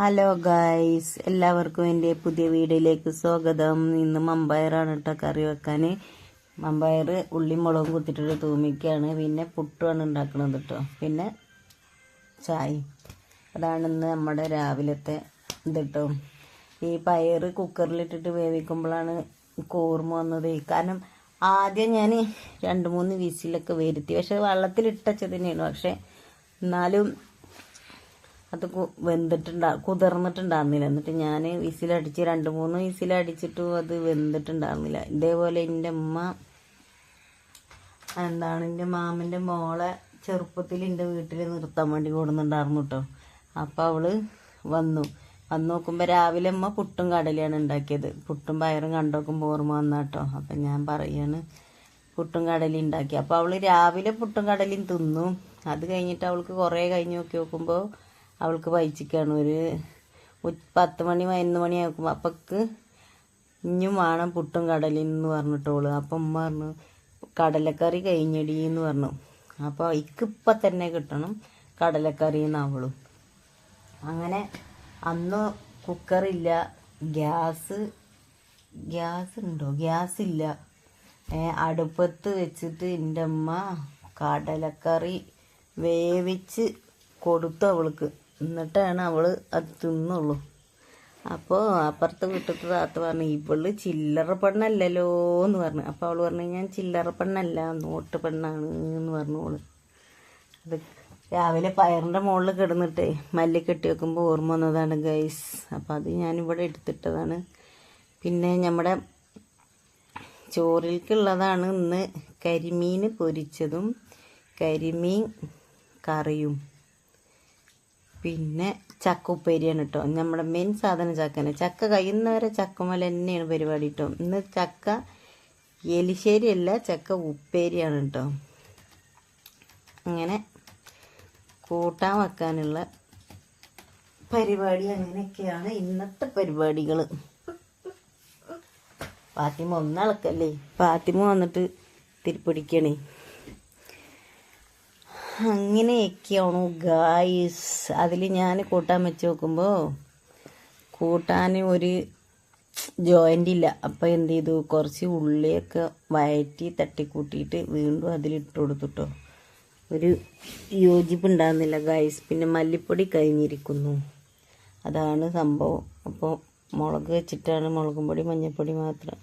Hello guys എല്ലാവർക്കും എന്റെ പുതിയ വീഡിയോയിലേക്ക് സ്വാഗതം. ഇന്ന് മമ്പയറാണ് കേട്ടോ കറി വെക്കാൻ. മമ്പയർ ഉള്ളി മുളകും കുത്തിയിട്ടൊരു തൂമിക്കാണ്. പിന്നെ പുട്ടുമാണ് ഉണ്ടാക്കുന്നത് കേട്ടോ പിന്നെ ചായ. അതാണ് ഇന്ന് നമ്മുടെ രാവിലത്തെ ഇത് കേട്ടോ ഈ പയർ കുക്കറിലിട്ടിട്ട് വേവിക്കുമ്പോഴാണ് കോർമ വന്നത്. കാരണം ആദ്യം ഞാൻ രണ്ട് മൂന്ന് വിസിലൊക്കെ വരുത്തി. പക്ഷെ വെള്ളത്തിലിട്ടച്ച തന്നെയാണ്. പക്ഷെ എന്നാലും അത് വെന്തിട്ടുണ്ടാ കുതിർന്നിട്ടുണ്ടായിരുന്നില്ല. എന്നിട്ട് ഞാൻ വിസിലടിച്ച് രണ്ട് മൂന്ന് വിസിലടിച്ചിട്ടും അത് വെന്തിട്ടുണ്ടായിരുന്നില്ല. ഇതേപോലെ എന്റെ ഉമ്മ എന്താണ് എന്റെ മാമന്റെ മോളെ ചെറുപ്പത്തിൽ എന്റെ വീട്ടിൽ നിർത്താൻ വേണ്ടി കൂടുന്നുണ്ടായിരുന്നു കേട്ടോ അപ്പോൾ അവൾ വന്നു. വന്ന് നോക്കുമ്പോൾ രാവിലെ അമ്മ പുട്ടും കടലയാണ് ഉണ്ടാക്കിയത്. പുട്ടും പയറും കണ്ടോക്കുമ്പോൾ ഓർമ്മ വന്ന കേട്ടോ അപ്പം ഞാൻ പറയാണ് പുട്ടും കടലയും ഉണ്ടാക്കി. അപ്പോൾ അവൾ രാവിലെ പുട്ടും കടലയും തിന്നു. അത് കഴിഞ്ഞിട്ട് അവൾക്ക് കുറേ കഴിഞ്ഞ് നോക്കി നോക്കുമ്പോൾ അവൾക്ക് പൈച്ചിക്കാണ് ഒരു പത്ത് മണി പതിനൊന്ന് മണി ആക്കുമ്പോൾ അപ്പക്ക് ഇഞ്ഞും വേണം പുട്ടും എന്ന് പറഞ്ഞിട്ടോൾ അപ്പം ഉമ്മ പറഞ്ഞു കടലക്കറി കഴിഞ്ഞടി എന്ന് പറഞ്ഞു. അപ്പോൾ ഇക്കിപ്പം തന്നെ കിട്ടണം കടലക്കറി എന്നവളും അങ്ങനെ അന്ന് കുക്കറില്ല ഗ്യാസ് ഗ്യാസ് ഉണ്ടോ? ഗ്യാസ് ഇല്ല. അടുപ്പത്ത് വെച്ചിട്ട് എന്റെ അമ്മ കടലക്കറി വേവിച്ച് കൊടുത്തു അവൾക്ക്. എന്നിട്ടാണ് അവൾ അത് തിന്നുള്ളൂ. അപ്പോൾ അപ്പുറത്തെ വീട്ടിലത്തെ താത്ത പറഞ്ഞു ഇവൾ ചില്ലറ പെണ്ണല്ലല്ലോ എന്ന് പറഞ്ഞു. അപ്പോൾ അവൾ പറഞ്ഞു ഞാൻ ചില്ലറ പെണ്ണല്ല നോട്ട് പെണ്ണാണ് എന്ന് പറഞ്ഞു അവൾ. അത് രാവിലെ പയറിന്റെ മുകളിൽ കിടന്നിട്ടേ മല്ലി കെട്ടി വെക്കുമ്പോൾ ഓർമ്മ വന്നതാണ് ഗൈസ് അപ്പോൾ അത് ഞാനിവിടെ എടുത്തിട്ടതാണ്. പിന്നെ നമ്മുടെ ചോറിലേക്കുള്ളതാണ് ഇന്ന് കരിമീൻ പൊരിച്ചതും കരിമീൻ കറിയും. പിന്നെ ചക്ക ഉപ്പേരിയാണ് കേട്ടോ നമ്മുടെ മെയിൻ സാധനം ചക്കനെ ചക്ക കഴിയുന്ന വരെ ചക്കമല തന്നെയാണ് പരിപാടി കേട്ടോ ഇന്ന് ചക്ക എലിശ്ശേരി അല്ല ചക്ക ഉപ്പേരിയാണ് കേട്ടോ അങ്ങനെ കൂട്ടാൻ വെക്കാനുള്ള പരിപാടി അങ്ങനെയൊക്കെയാണ് ഇന്നത്തെ പരിപാടികൾ പാത്തിമ ഒന്നളക്കല്ലേ പാത്തിമ വന്നിട്ട് തിരിപ്പിടിക്കണേ. അങ്ങനെയൊക്കെയാണു ഗായ്സ് അതിൽ ഞാൻ കൂട്ടാൻ വെച്ച് നോക്കുമ്പോൾ കൂട്ടാൻ ഒരു ജോയിന്റ് ഇല്ല. അപ്പോൾ എന്ത് ചെയ്തു? കുറച്ച് ഉള്ളിയൊക്കെ വയറ്റി തട്ടിക്കൂട്ടിയിട്ട് വീണ്ടും അതിലിട്ട് കൊടുത്തുട്ടോ. ഒരു യോജിപ്പ് ഉണ്ടാകുന്നില്ല ഗായ്സ് പിന്നെ മല്ലിപ്പൊടി കഴിഞ്ഞിരിക്കുന്നു അതാണ് സംഭവം. അപ്പോൾ മുളക് വെച്ചിട്ടാണ് മുളകും പൊടി മഞ്ഞൾപ്പൊടി മാത്രം.